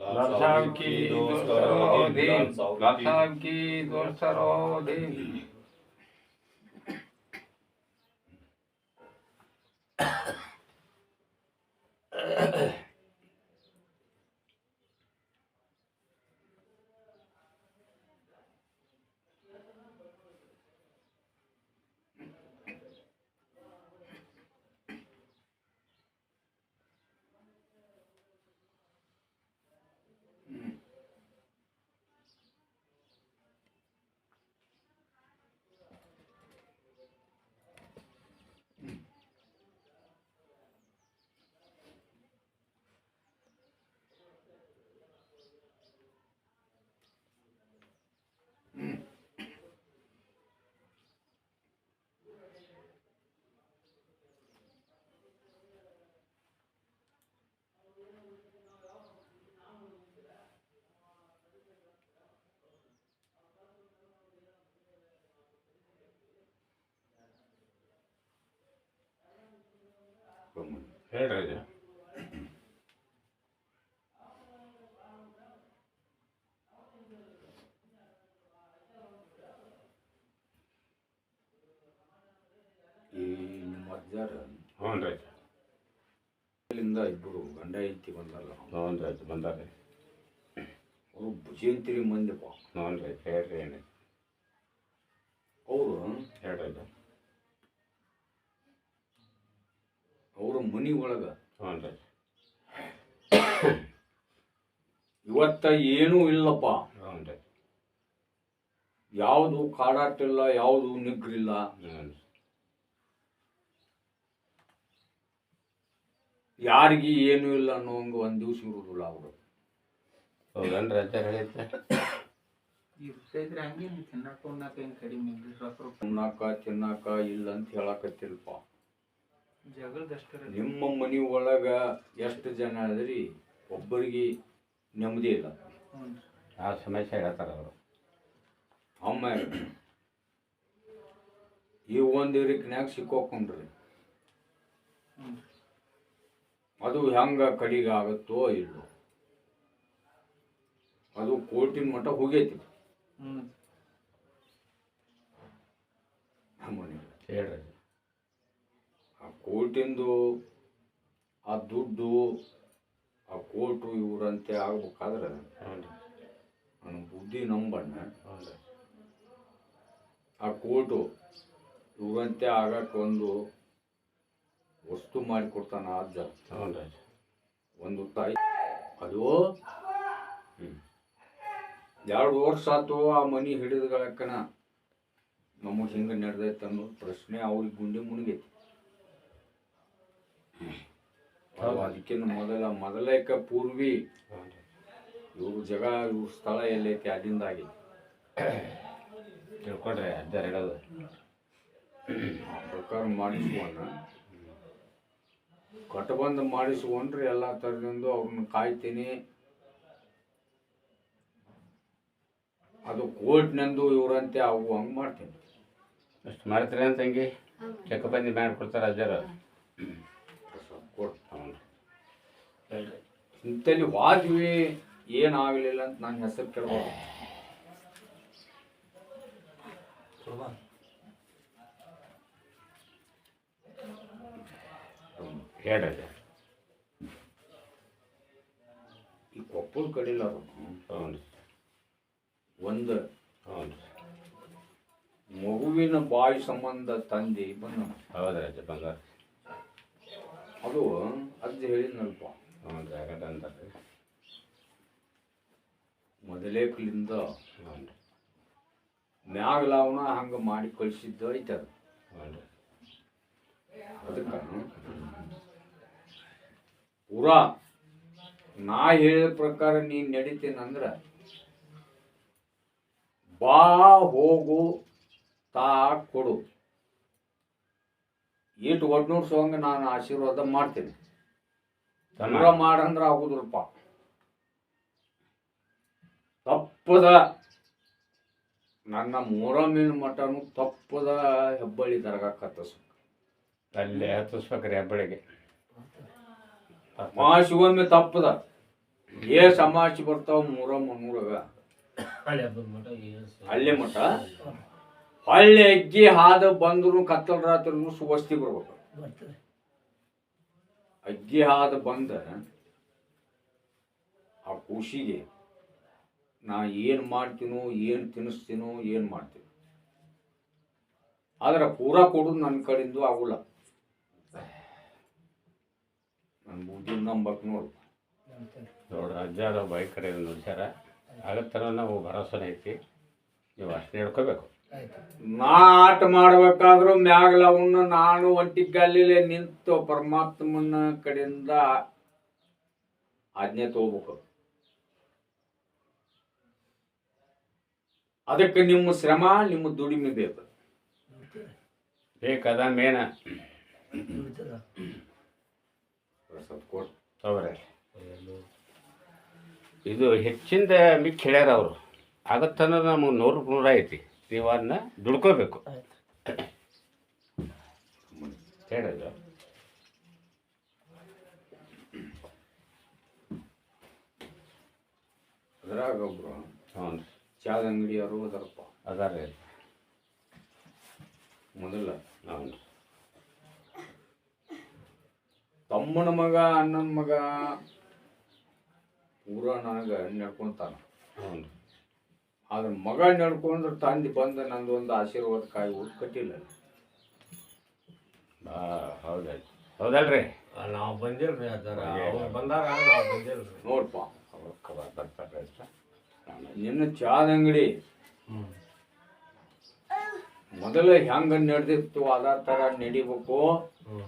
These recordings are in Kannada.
लाक्षां की दोषरो देव लाक्षां की दोषरो देव ಹೇಳ್ರಿ ಈ ನಿಮ್ಮ ಅಜ್ಜಾರ ಹ್ಞೂ ರೀ ಇಲ್ಲಿಂದ ಇಬ್ಬರು ಗಂಡ ಹೆಂಡತಿ ಬಂದಲ್ಲ ಹ್ಞೂ ರೀ ಅಜ್ಜ ಬಂದಾರೆ. ಅವರು ಭುಜಂತಿರಿ ಮಂದಿಪ್ಪ ಹ್ಞೂ ರೀ ಹೇಳ್ರಿ ಏನು ಅವರು ಹೇಳ್ರಿ ಮನಿ ಒಳಗ. ಇವತ್ತ ಏನೂ ಇಲ್ಲಪ್ಪ. ಯಾವುದು ಕಾಡಾಟಿಲ್ಲ ಯಾವುದು ನಿಗ್ರಿಲ್ಲ. ಯಾರಿಗೆ ಏನೂ ಇಲ್ಲ ಅನ್ನೋ ಹಂಗ ಒಂದ್ ದಿವ್ಸ ಇರುದಿಲ್ಲ ಅವರು. ಹೌದನ್ರಿ ತಿನ್ನಕ ಏನು ಕಡಿಮೆ ಉಣ್ಣಾಕ ತಿನ್ನಾಕ ಇಲ್ಲ ಅಂತ ಹೇಳಕತ್ತಿಲ್ಪ. ನಿಮ್ಮ ಮನೆ ಒಳಗ ಎಷ್ಟು ಜನ ಅದ್ರಿ ಒಬ್ಬರಿಗೆ ನೆಮ್ಮದಿ ಇಲ್ಲ. ಆ ಸಮಸ್ಯೆ ಹೇಳ್ತಾರ ಅವರು. ಅಮ್ಮ ಈ ಒಂದು ಇರಿಕ್ನ್ಯಾಗ ಸಿಕ್ಕೋಕೊಂಡ್ರಿ. ಅದು ಹೆಂಗ ಕಡಿಗೆ ಆಗುತ್ತೋ ಇಲ್ಲೋ. ಅದು ಕೋರ್ಟಿನ ಮಟ್ಟ ಹೋಗೈತಿ. ಹೇಳ್ರಿ. ಕೋರ್ಟಿಂದು ಆ ದುಡ್ಡು ಆ ಕೋರ್ಟು ಇವರಂತೆ ಆಗ್ಬೇಕಾದ್ರೆ ನನ್ನ ಬುದ್ಧಿ ನಂಬಣ್ಣ. ಆ ಕೋರ್ಟು ಇವರಂತೆ ಆಗಕ್ಕೆ ಒಂದು ವಸ್ತು ಮಾಡಿಕೊಡ್ತಾನ ಅಜ್ಜ ಒಂದು ತಾಯಿ. ಅದು ಎರಡು ವರ್ಷ ಆತು ಆ ಮನಿ ಹಿಡಿದಗಳಕ್ಕನ ನಮ್ಮ ಹಿಂಗೆ ನಡೆದೈತೆ ಅನ್ನೋ ಪ್ರಶ್ನೆ ಅವ್ರಿಗೆ ಗುಂಡಿ ಮುಳುಗೈತಿ ಅದು ಅದಕ್ಕಿಂತ ಮೊದಲ ಮೊದಲೇಕ ಪೂರ್ವಿ ಇವ್ರ ಜಗ ಇವ್ರ ಸ್ಥಳ ಎಲ್ಲೈತಿ ಅಲ್ಲಿಂದ ಆಗೈತಿ ತಿಳ್ಕೊಡ್ರಿ ಹೇಳೋದು. ಆ ಪ್ರಕಾರ ಮಾಡಿಸುವನ. ಕಟ್ಟಬಂದು ಮಾಡಿಸುವನ್ರಿ ಎಲ್ಲ ಥರದಿಂದ ಅವ್ರನ್ನ ಕಾಯ್ತೀನಿ. ಅದು ಕೋರ್ಟ್ನಂದು ಇವರಂತೆ ಅವು ಹಂಗೆ ಮಾಡ್ತೀನಿ. ಅಷ್ಟು ಮಾಡ್ತೀರಿ ಅಂತ ತಂಗಿ ಚೆಕ್ ಬಂದು ಮಾಡಿಕೊಡ್ತಾರೆ ಅಜ್ಜರು ಕೋರ್ಟ್ ಹ್ಞೂ ರೀ ಹೇಳ್ರಿ ಇಂಥಲ್ಲಿ ವಾದ್ವಿ ಏನಾಗಲಿಲ್ಲ ಅಂತ ನಾನು ಹೆಸರು ಕೇಳ್ಬೋದು. ಹೇಳ್ರಿ. ಅಜ್ಜ ಈ ಕೊಪ್ಪಳ ಕಡಿಲ್ಲ ಒಂದು ಮಗುವಿನ ಬಾಯಿ ಸಂಬಂಧ ತಂದೆ ಬಂದ ಹೌದ್ರಿ ಬಂಗಾರ. ಅದು ಅಜ್ಜ ಹೇಳಿದ್ನಲ್ಪ ಹ್ಞೂ ಜಾಗದ ಅಂತಾರೆ ಮೊದಲೇಕ್ಲಿಂದ ಹ್ಞೂ ಮ್ಯಾಗಲಾವನ ಹಂಗ ಮಾಡಿ ಕಳಿಸಿದ್ದು ಐತೆ ಅದು. ಹ್ಞೂ ಅದಕ್ಕೆ ಪೂರಾ ನಾ ಹೇಳಿದ ಪ್ರಕಾರ ನೀನು ನಡೀತೇನಂದ್ರೆ ಬಾ ಹೋಗು ತಾ ಕೊಡು. ಇಟ್ಟು ಒಡ್ನೂಡ್ಸೋಂಗ ನಾನು ಆಶೀರ್ವಾದ ಮಾಡ್ತೀನಿ. ದೂರ ಮಾಡಂದ್ರ ಆಗುದ್ರಪ್ಪ ತಪ್ಪದ ನನ್ನ ಮೂರಮ್ಮಿನ ಮಠನು ತಪ್ಪದ ಹೆಬ್ಬಳ್ಳಿ ದರ್ಗಕ್ಕೆ ಕತ್ತಸ ಅಲ್ಲೇ ಹತ್ತಿಸ್ಬೇಕ್ರಿ ಹೆಬ್ಬಳಿಗೆ ಮಾಶಿಗೊಮ್ಮೆ ತಪ್ಪದ. ಏ ಸಮಾಜ ಬರ್ತಾವ ಮೂರ ಮುನ್ನೂರಾಗ ಮಠ ಹಳ್ಳಿ ಮಠ. ಹಳ್ಳಿ ಅಗ್ಗಿ ಹಾದ ಬಂದ್ರು ಕತ್ತಲ ರಾತ್ರಿ ಸುವಸ್ತಿ ಬರ್ಬೇಕು. ಬರ್ತದೆ. ಅಗ್ಗಿ ಹಾದ ಬಂದ ಆ ಖುಷಿಗೆ ನಾ ಏನು ಮಾಡ್ತೀನೋ, ಏನು ತಿನ್ನಿಸ್ತೀನೋ, ಏನು ಮಾಡ್ತೀನಿ. ಆದ್ರೆ ಪೂರ ಕೊಡೋದು ನನ್ನ ಕಡೆಯಿಂದ ಆಗುಲ್ಲ. ನನ್ನ ಬುದ್ಧಿ ನಂಬಕ್ ನೋಡು. ನೋಡ್ರಿ ಅಜ್ಜಾರ ಬೈಕ್ ಕಡೆ ನುಡ್ಸ್ಯಾರ ಆಗತ್ತಾರ ನಾವು ಭರವಸೆ ಐತಿ. ನೀವು ಅಷ್ಟೇ ಹೇಳ್ಕೋಬೇಕು ಆಟ ಮಾಡ್ಬೇಕಾದ್ರೂ ಮ್ಯಾಗಲ ನಾನು ನಾನು ಒಂಟಿಗಲ್ಲಿಲೆ ನಿಂತು ಪರಮಾತ್ಮನ ಕಡೆಯಿಂದ ಆಜ್ಞೆ ತಗೋಬೇಕು. ಅದಕ್ಕೆ ನಿಮ್ಮ ಶ್ರಮ ನಿಮ್ಮ ದುಡಿಮೆ ಬೇಕು. ಬೇಕದ ಮೇನ. ಇದು ಹೆಚ್ಚಿಂದ ಮಿಕ್ಕ ಹೇಳ್ಯಾರ ಅವರು. ಆಗತ್ತನ್ನೋದು ನಮಗೆ ನೂರು ನೂರ ಐತಿ. ನೀವು ಅದನ್ನ ದುಡ್ಕೋಬೇಕು ಹೇಳಿದ್ರು ಅದ್ರಾಗ ಒಬ್ರು ಹ್ಞೂ. ಚಾದ ಅಂಗಡಿಯವರು ಅದರಪ್ಪ. ಅದಾರ ರೀ. ಮೊದಲ. ಹ್ಞೂ. ತಮ್ಮನ ಮಗ ಅಣ್ಣನ ಮಗ ಪೂರ ನನಗೆ ನಡ್ಕೊಂತಾನ. ಹ್ಞೂ. ಆದ್ರೆ ಮಗ ನಡ್ಕೊಂಡ್ರೆ ತಂದು ಬಂದ ನಂದು ಒಂದು ಆಶೀರ್ವಾದ ಕಾಯಿ ಊಟ ಕಟ್ಟಿಲ್ಲ ಹೌದಾ ಹೌದಲ್ರಿ? ನಾವು ಬಂದಿಲ್ರಿ ಅದರ. ಅವ್ರು ಬಂದಾರ ನಾವು ಬಂದಿಲ್ರಿ ನೋಡ್ಪ. ಅವ್ರು ಕಬಾಬ್ ಬರ್ತಾರೆ ನಿನ್ನ ಚಾದ ಅಂಗಡಿ. ಹ್ಞೂ ಮೊದಲು ಹೆಂಗ ನಡೆದಿತ್ತು ಅದ ತರ ನಡಿಬೇಕು. ಹ್ಞೂ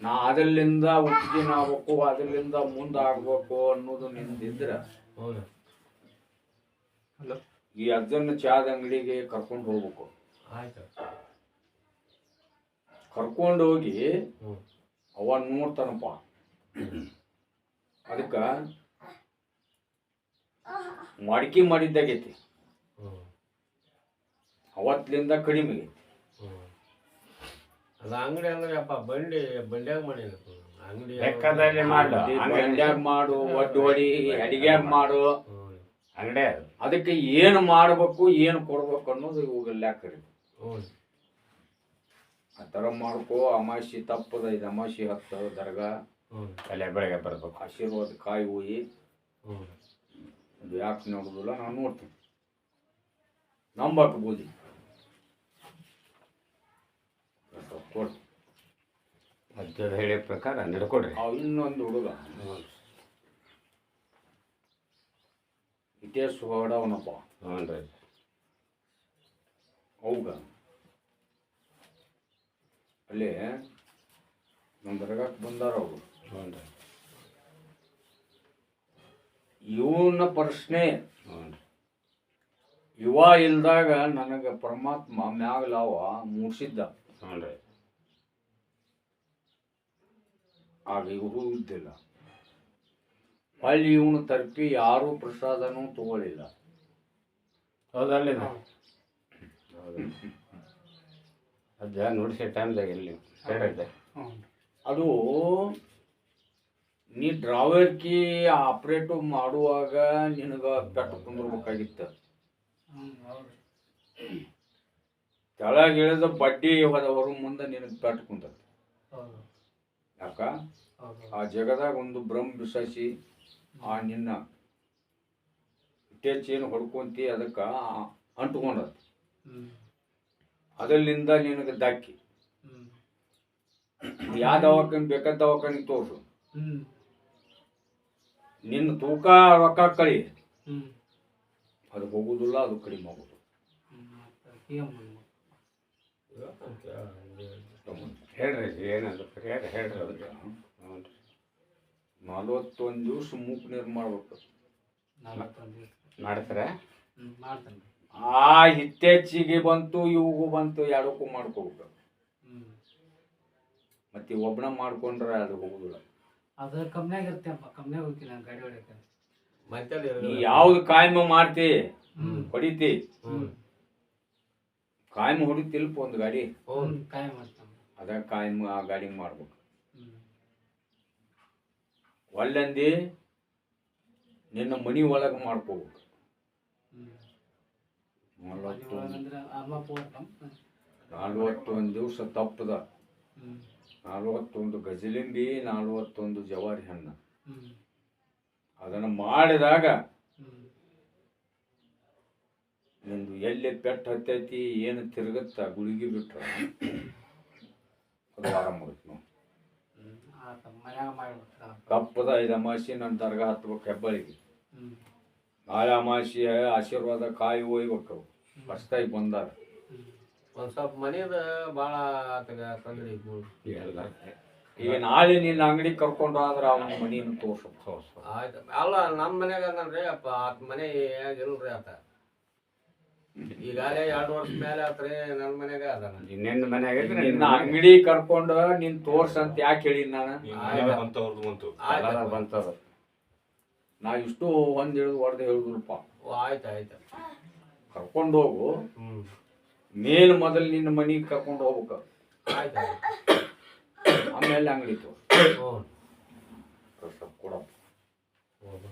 ನಾ ಅದರಿಂದ ಉತ್ತೀರ್ಣ ಆಗ್ಬೇಕು ಅದರಿಂದ ಮುಂದೆ ಆಗ್ಬೇಕು ಅನ್ನೋದು ನಿಂದಿದ್ರ. ಹ್ಞೂ ಹಲೋ. ಈ ಅಜ್ಜನ ಚಾದ ಅಂಗಡಿಗೆ ಕರ್ಕೊಂಡು ಹೋಗ್ಬೇಕು. ಆಯ್ತು. ಕರ್ಕೊಂಡು ಹೋಗಿ ಅವ ನೋಡ್ತಾನಪ್ಪ. ಅದಕ್ಕ ಮಡಿಕೆ ಮಾಡಿದ್ದಾಗೈತಿ. ಅವತ್ತಿಂದ ಅವತ್ತಿನಿಂದ ಕಡಿಮೆ ಆಗೈತಿ. ಅದು ಅಂಗಡಿ ಅಂದ್ರೆ ಅಪ್ಪ ಬಂಡಿ ಬಂಡ್ಯಾಗ ಮಾಡೀನಿ ಅಂಗಡಿ ಲೆಕ್ಕದಲ್ಲಿ ಮಾಡು. ಮಾಡು ಒಡ್ಡು ಹೊಡಿ ಅಡಿಗ್ಯಾಗ ಮಾಡು. ಅಂಗಡಿ ಅದು ಅದಕ್ಕೆ ಏನು ಮಾಡಬೇಕು ಏನು ಕೊಡ್ಬೇಕು ಅನ್ನೋದು ಇವಾಗ ಲೆಕ್ಕ ಹ್ಞೂ ಆ ಥರ ಮಾಡ್ಕೋ ಅಮಾಸಿ ತಪ್ಪದ ಇದು ಅಮಾಸಿ ಹತ್ತು ದರ್ಗಾ. ಹ್ಞೂ ಅಲ್ಲೇ ಬೆಳಗ್ಗೆ ಬರ್ಬೇಕು. ಆಶೀರ್ವಾದ ಕಾಯಿ ಹೋಗಿ. ಅದು ಯಾಕೆ ನೋಡುದಿಲ್ಲ ನಾನು ನೋಡ್ತೀನಿ. ನಂಬಕ್ಕೆ ಬೂದಿ. ಕೊಡಿ. ಹೇಳಿದ ಪ್ರಕಾರ ನಡ್ಕೊಡ್ರಿ. ಇನ್ನೊಂದು ಹುಡುಗ. ಇಟೇ ಸುಗಡವನಪ್ಪ. ಹ್ಞೂ ರೀ ಅವಾಗ ಅಲ್ಲಿ ನಮ್ಮ ದರ್ಗಾಕ್ ಬಂದಾರ ಅವರು. ಹ್ಞೂ ರೀ ಇವನ ಪ್ರಶ್ನೆ ಯುವ ಇಲ್ದಾಗ ನನಗೆ ಪರಮಾತ್ಮ ಮ್ಯಾಗಲವ ಮೂಡಿಸಿದ್ದ. ಹ್ಞೂ ರೀ ಆಗ ಇವರು ಇದ್ದಿಲ್ಲ. ಅಲ್ಲಿ ಇವನು ತರ್ಪಿ ಯಾರೂ ಪ್ರಸಾದನೂ ತಗೊಳ್ಳಿಲ್ಲ ಹೌದಲ್ಲ ನೋಡಿಸಿ ಟೈಮ್ದಾಗ ಎಲ್ಲಿ? ಅದು ನೀ ಡ್ರಾವರ್ಕಿ ಆಪ್ರೇಟ್ ಮಾಡುವಾಗ ನಿನಗೆ ಪೆಟ್ಟು ಕುಂದಿರ್ಬೇಕಾಗಿತ್ತು. ಹೌದು ಕೆಳಗಿಳಿದ ಬಡ್ಡಿ ಹೋದವರು ಮುಂದೆ ನಿನಗೆ ಪೆಟ್ಟು ಕುಂತೈತಿ ಯಾಕ? ಆ ಜಗದಾಗ ಒಂದು ಬ್ರಹ್ಮ ಬಿಸಾಸಿ ಆ ನಿನ್ನ ಇಟ್ಟೇಚೇನು ಹೊಡ್ಕೊಂತಿ ಅದಕ್ಕೆ ಅಂಟ್ಕೊಂಡದ ಅದರಿಂದ ನಿನಗೆ ದಕ್ಕಿ ಹ್ಞೂ ಯಾವ ದವಾಖಾನೆ ಬೇಕಾದ ದವಾಖಾನೆ ತೋರ್ಸು. ಹ್ಞೂ ನಿನ್ನ ತೂಕ ರೊಕ್ಕ ಕಳಿ. ಅದು ಹೋಗುದಿಲ್ಲ ಅದು ಕಡಿಮೆ ಆಗುದು. ಏನು ಹೇಳ್ರಿ ಏನಾದ್ರು ಹೇಳ್ರಿ ರೀ ನಲವತ್ತೊಂದು ದಿವಸ ಮೂಕ್ ನೀರು ಮಾಡ್ಬೇಕು. ಮಾಡ್ತಾರ? ಮಾಡ್ತೇನೆ ಆ ಇತ್ತೀಚಿಗೆ ಬಂತು ಇವುಗೂ ಬಂತು ಎರಡಕ್ಕೂ ಮಾಡ್ಕೋಬೇಕು ಮತ್ತೆ ಒಬ್ಬನ ಮಾಡ್ಕೊಂಡ್ರೆ ಅದು ಹೋಗುದಿಲ್ಲ. ಅದು ಕಮ್ಮಿಯಾಗ ಇರ್ತೇನಪ್ಪ ಕಮ್ಮಿಯಾಗ ಹೋಗಿಲ್ಲ ನಾನು ಗಾಡಿ ಹೊಡ್ಯಕ್ಕೆ. ಮತ್ತೆ ನೀ ಯಾವ್ದು ಕಾಯಮ ಮಾಡ್ತಿ? ಹ್ಞೂ ಹೊಡಿತಿ? ಹ್ಞೂ ಕಾಯಮ ಹೊಡಿತಿಲ್ಪ ಒಂದು ಗಾಡಿ. ಹ್ಞೂ ಮಾಡ್ತಾನೆ ಅದ ಕಾಯಮ ಆ ಗಾಡಿ ಮಾಡ್ಬೇಕು. ಒಳ್ಳಂದಿ ನಿನ್ನ ಮನಿ ಒಳಗೆ ಮಾಡ್ಕೋಬೇಕು. ನಲ್ವತ್ತೊಂದು ದಿವಸ ತಪ್ಪದ. ನಲ್ವತ್ತೊಂದು ಗಜಲಿಂಬಿ, ನಲ್ವತ್ತೊಂದು ಜವಾರಿ ಹಣ್ಣ. ಅದನ್ನು ಮಾಡಿದಾಗ ನಿಂದು ಎಲ್ಲಿ ಪೆಟ್ಟು ಹತ್ತೈತಿ, ಏನು ತಿರುಗತ್ತ, ಗುಳಿಗೆ ಬಿಟ್ರ ಅದು ಆರಾಮ ಆಗುತ್ತೆ ನಾವು ಕಪ್ಪದ ಐದು ಅಮಾಸಿ ನನ್ನ ದರ್ಗಾ ಹತ್ಬೇಕು ಹೆಬ್ಬಳಿಗೆ. ನಾಳೆ ಅಮಾಸಿ ಆಶೀರ್ವಾದ ಕಾಯಿ ಒಯ್ಬೇಕು. ಆಗಿ ಬಂದಾರ. ಒಂದ್ ಸ್ವಲ್ಪ ಮನೇದ ಭಾಳ ಆತಗ ತೊಂದ್ರೆ ಈಗ ನಾಳೆ ನಿನ್ನ ಅಂಗಡಿ ಕರ್ಕೊಂಡು ಆದ್ರೆ ಅವನ ಮನೆಯನ್ನು ತೋರ್ಸು. ತೋರ್ಸು ಆಯ್ತು ಅಲ್ಲ ನಮ್ಮ ಮನೆಯಾಗ ಅಂದ್ರೆ ಅಪ್ಪ ಆತ ಮನೆ ಇಲ್ರಿ ಆತ. ಈಗಾಗಲೇ ಎರಡು ವರ್ಷ ಮೇಲೆ ಆತ್ರಿ ನನ್ನ ಮನ್ಯಾಗ ಅದಾನ ಇನ್ನೇನು ಮನ್ಯಾಗ ಐತ್ರಿ? ನಿನ್ನ ಅಂಗಡಿ ಕರ್ಕೊಂಡು ನಿನ್ನ ತೋರ್ಸ ಅಂತ ಯಾಕೆ ಹೇಳಿ ನಾನು? ಎಲ್ಲ ಬಂತದ ನಾ ಇಷ್ಟು ಒಂದ್ ಹಿಡಿದು ಹೊಡೆದು ಹೇಳಿದ್ರಪ್ಪ. ಓ ಆಯ್ತು ಆಯ್ತು. ಕರ್ಕೊಂಡು ಹೋಗು. ಹ್ಮ್. ಮೇಲ್ ಮೊದಲು ನಿನ್ನ ಮನಿಗೆ ಕರ್ಕೊಂಡು ಹೋಗ್ಬೇಕು. ಆಯ್ತು ಆಮೇಲೆ ಅಂಗಡಿ ತೋರ್ಸು ಹ್ಞೂ ಸ್ವಲ್ಪ ಕೊಡಪ್ಪ. ಹೌದು.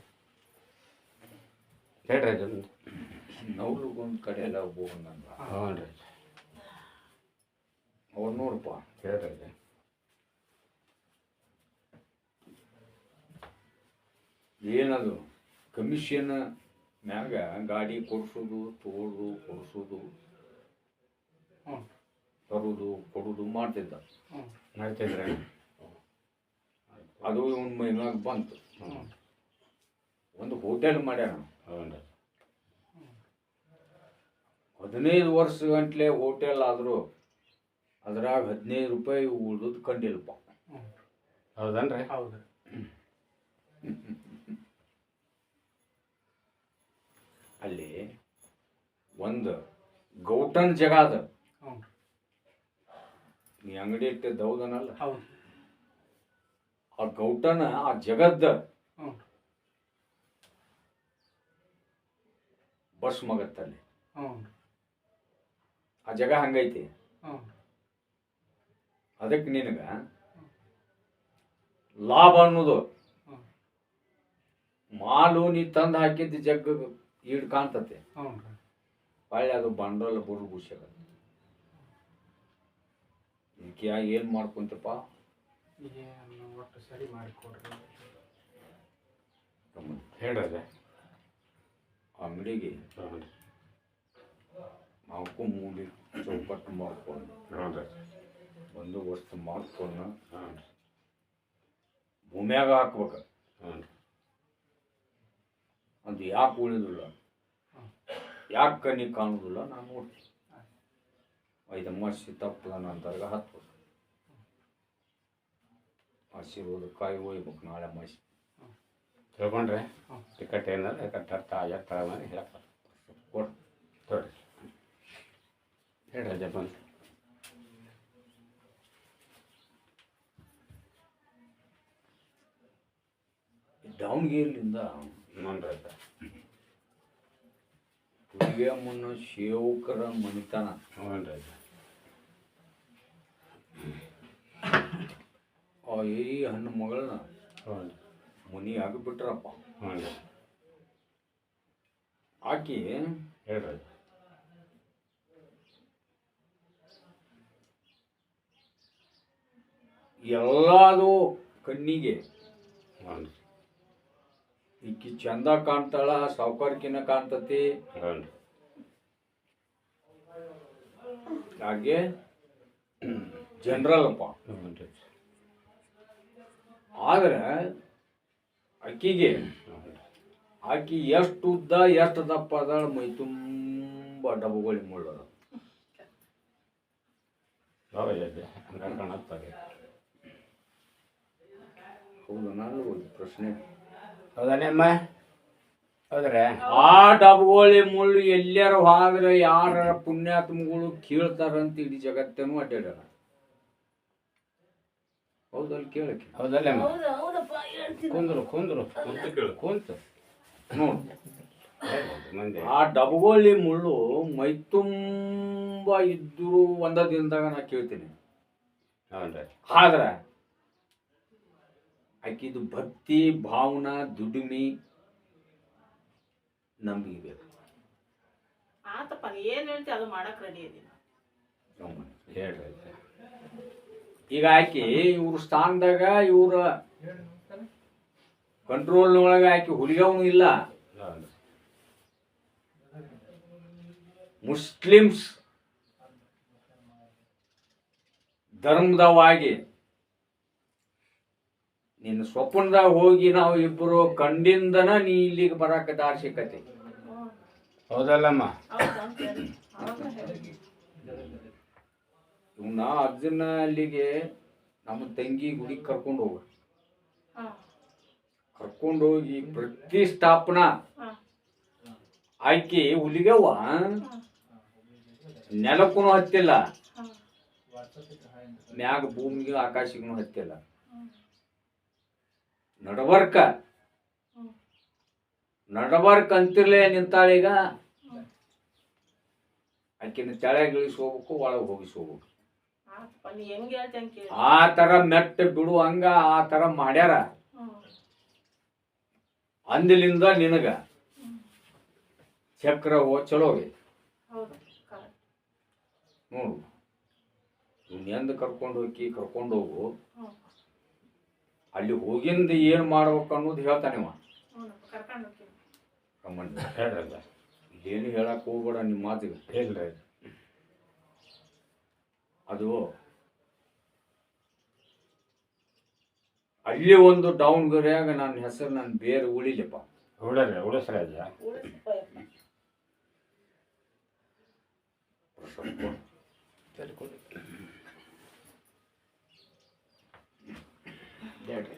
ಹೇಳ್ರಿ ಅದನ್ನ ನವ್ರಿಗೊಂದು ಕಡೆ ಎಲ್ಲ ಹೋಗಂಗ ಹ್ಞೂ ರೀ ಅವ್ರು ನೋಡಪ್ಪ ಹೇಳ್ರಿ. ಏನದು ಕಮಿಷನ್ ಮ್ಯಾಗ ಗಾಡಿ ಕೊಡ್ಸೋದು ತಗೊಳ್ಳೋದು ಕೊಡ್ಸೋದು ತರೋದು ಕೊಡೋದು ಮಾಡ್ತಿದ್ದ. ಮಾಡ್ತಿದ್ರೆ? ಅದು ಇವನ್ ಮೈನಾಗ ಬಂತು. ಒಂದು ಹೋಟೆಲ್ ಮಾಡ್ಯಾರ. ಹ್ಞೂ ಹದಿನೈದು ವರ್ಷ ಗಂಟ್ಲೆ ಹೋಟೆಲ್ ಆದರೂ ಅದ್ರಾಗ ಹದಿನೈದು ರೂಪಾಯಿ ಉಳ್ದದ್ದು ಕಂಡಿಲ್ಲಪ್ಪ. ಹೌದನ್ರಿ? ಹೌದು. ಅಲ್ಲಿ ಒಂದು ಗೌಟನ್ ಜಗ ಅದ. ನೀ ಅಂಗಡಿ ಇಟ್ಟಿದ್ದ ಹೌದನಲ್ಲ? ಹೌದು. ಆ ಗೌಟನ್ ಆ ಜಗದ್ದ ಬಸ್ ಮಗತ್ತಲ್ಲಿ. ಆ ಜಗ ಹಂಗೈತಿ. ಅದಕ್ಕೆ ನಿನಗ ಲಾಭ ಅನ್ನೋದು ಮಾಲು ನೀ ತಂದು ಹಾಕಿದ್ದ ಜಗ್ ಈಡ್ ಕಾಣ್ತತೆ. ಹ್ಞೂ ಹೊಳ್ಳಿ ಅದು ಬಂಡವಾಳ ಬುರು ಗುಡ್ಸ್ಯಾಗತ್ತೆ ಏನ್ ಏನು ಮಾಡ್ಕೊಂತಪ್ಪ? ಒಟ್ಟು ಸರಿ ಮಾಡಿಕೊಡ್ರಿ. ಅದೇ ಅಂಗಡಿಗೆ ನಾಲ್ಕು ಮೂಲಿ ಚೌಕಟ್ಟು ಮಾಡ್ಕೊಂಡು ಹ್ಞೂ ರೀ ವಸ್ತು ಮಾಡ್ಕೊಂಡು ಹ್ಞೂ ರೀ ಭೂಮ್ಯಾಗ ಹಾಕ್ಬೇಕು. ಹ್ಞೂ ರೀ ಅದು ಯಾಕೆ ಉಳಿದಿಲ್ಲ? ಯಾಕೆ ಕಣ್ಣಿಗೆ ಕಾಣುದಿಲ್ಲ? ನಾನು ನೋಡ್ತೀನಿ. ಐದು ಅಮಾಸಿ ತಪ್ಪದ ನಂತರ್ಗ ಹತ್ತು ಆಶೀರ್ವಾದ ಕಾಯಿ ಒಯ್ಬೇಕು ನಾಳೆ ಅಮಾಸಿ ತಿಳ್ಕೊಂಡ್ರೆ ಟಿಕೆಟ್ ಏನಾದ್ರೆ ಕಟ್ಟ ಎತ್ತ ಮಾಡಿ ಹೇಳಪ್ಪ. ಕೊಡು. ತೋರಿ. ಹೇಳ್ರಿ ಜಪಾನ್ ದಾವಣಗೆರೆಯಿಂದ ಅಜ್ಜ ಹುಲಿಗೆಮ್ಮನ ಸೇವಕರ ಮನಿತನ ಅಜ್ಜ ಆ ಈ ಹಣ್ಣು ಮಗಳನ್ನ ಮುನಿ ಆಗಿಬಿಟ್ರಪ್ಪ ಆಕಿ ಹೇಳ್ರಿ ಎಲ್ಲಾದು ಕಣ್ಣಿಗೆ. ಈಕಿ ಚಂದ ಕಾಣ್ತಾಳ ಸಾವುಕಾರಿಕಿನ ಕಾಣ್ತತಿ. ಹಾಗೆ ಜನರಲ್ ಅಪ್ಪ. ಆದ್ರೆ ಅಕ್ಕಿಗೆ ಆಕಿ ಎಷ್ಟು ಉದ್ದ ಎಷ್ಟು ದಪ್ಪ ಅದಾಳ ಮೈ ತುಂಬ ಡಬ್ಬಗಳು ಮುಳ್ಳದ ಹೌದು ನಾನು ಪ್ರಶ್ನೆ. ಹೌದಲ್ಲಮ್ಮ ಹೌದ್ರಾ? ಆ ಡಬ್ಗೋಳಿ ಮುಳ್ಳು ಎಲ್ಲಾರ ಹೋದ್ರೆ ಯಾರ ಪುಣ್ಯಾತ್ಮಗಳು ಕೇಳ್ತಾರಂತ ಇಡೀ ಜಗತ್ತೇನು ಅಡ್ಡಾಡ್ಯಾರ ಹೌದಲ್ಲಿ ಕೇಳಕ್ಕೆ ಹೌದಲ್ಲಮ್ಮ ಕುಂದ್ರು ಕುಂದ್ರು. ಕುಂತು ಕೇಳು. ಕುಂತು. ಮಂದಿ. ಆ ಡಬ್ಗೋಳಿ ಮುಳ್ಳು ಮೈ ತುಂಬ ಇದ್ರು ಒಂದ ದಿನದಾಗ ನಾ ಕೇಳ್ತೀನಿ. ಆದ್ರೆ ಆಕಿದು ಭಕ್ತಿ ಭಾವನಾ ದುಡಿಮೆ ನಂಬಿಕೆ ಬೇಕು. ಆತಪ್ಪ ಏನು ಹೇಳ್ತಿ ಅದು ಮಾಡಕ್ ರೆಡಿ ಇದೀನಿ. ಹೇಳ್ರಿ ಈಗ ಆಕಿ ಇವ್ರ ಸ್ಥಾನದಾಗ ಇವ್ರ ಕಂಟ್ರೋಲ್ನೊಳಗೆ ಆಕಿ ಹುಲಿಗವನು ಇಲ್ಲ. ಮುಸ್ಲಿಮ್ಸ್ ಧರ್ಮದವಾಗಿ ನಿನ್ನ ಸ್ವಪ್ನದಾಗ ಹೋಗಿ ನಾವು ಇಬ್ಬರು ಕಂಡಿಂದನ ನೀ ಇಲ್ಲಿಗೆ ಬರಾಕ ದಾರಿ ಸಿಕ್ಕತಿ ಹೌದಲ್ಲಮ್ಮ? ಹೌದು? ಅಂತ ಹೇಳಿ ಅವಾಗ ಹೇಳಿ ಇವನ್ನ ಅರ್ಜುನ ಅಲ್ಲಿಗೆ ನಮ್ಮ ತಂಗಿ ಗುಡಿಗೆ ಕರ್ಕೊಂಡು ಹೋಗ ಹಾಂ. ಕರ್ಕೊಂಡು ಹೋಗಿ ಪ್ರತಿಷ್ಠಾಪನಾ ಸ್ಥಾಪನ ಆಕಿ ಹುಲಿಗವ್ವ ನೆಲಕ್ಕೂ ಹತ್ತಿಲ್ಲ. ಮ್ಯಾಗ ಭೂಮಿಗೂ ಆಕಾಶಕ್ಕೂ ಹತ್ತಿಲ್ಲ. ನಡಬರ್ಕ. ನಡಬರ್ಕ ಅಂತಿರ್ಲೇ ನಿಂತಾಳೀಗ ಆಕಿನ ತಳ್ಯಾಗ ಇಳಿಸಿ ಹೋಗ್ಬೇಕು ಒಳಗೆ ಹೋಗಿಸಿ ಹೋಗ್ಬೇಕು ಹೆಂಗೆ ಹೇಳ್ತಿ ಕೇಳಿ ಆ ತರ ಮೆಟ್ಟ ಬಿಡು ಹಂಗ, ಆ ತರ ಮಾಡ್ಯಾರ. ಅಂದಿಲಿಂದ ನಿನಗ. ಚಕ್ರ ಹೋ ಚಲೋ ಹ್ಞೂ ಇವ್ನ ಕರ್ಕೊಂಡು ಹೋಗಿ, ಕರ್ಕೊಂಡು ಹೋಗು. ಅಲ್ಲಿ ಹೋಗಿಂದ ಏನು ಮಾಡ್ಬೇಕು ಅನ್ನೋದು ಹೇಳ್ತಾನೆ ಅವ ಏನು ಹೇಳಕ್ ಹೋಗ್ಬೇಡ ನಿಮ್ಮ ಮಾತಿಗೆ. ಹೇಳ್ರಿ. ಅದು ಅಲ್ಲಿ ಒಂದು ಡೌನ್ ಗರಿಯಾಗ ನನ್ನ ಹೆಸರು ನನ್ನ ಬೇರೆ ಉಳಿಲಿಪ್ಪ. ಉಳ್ರಿ there it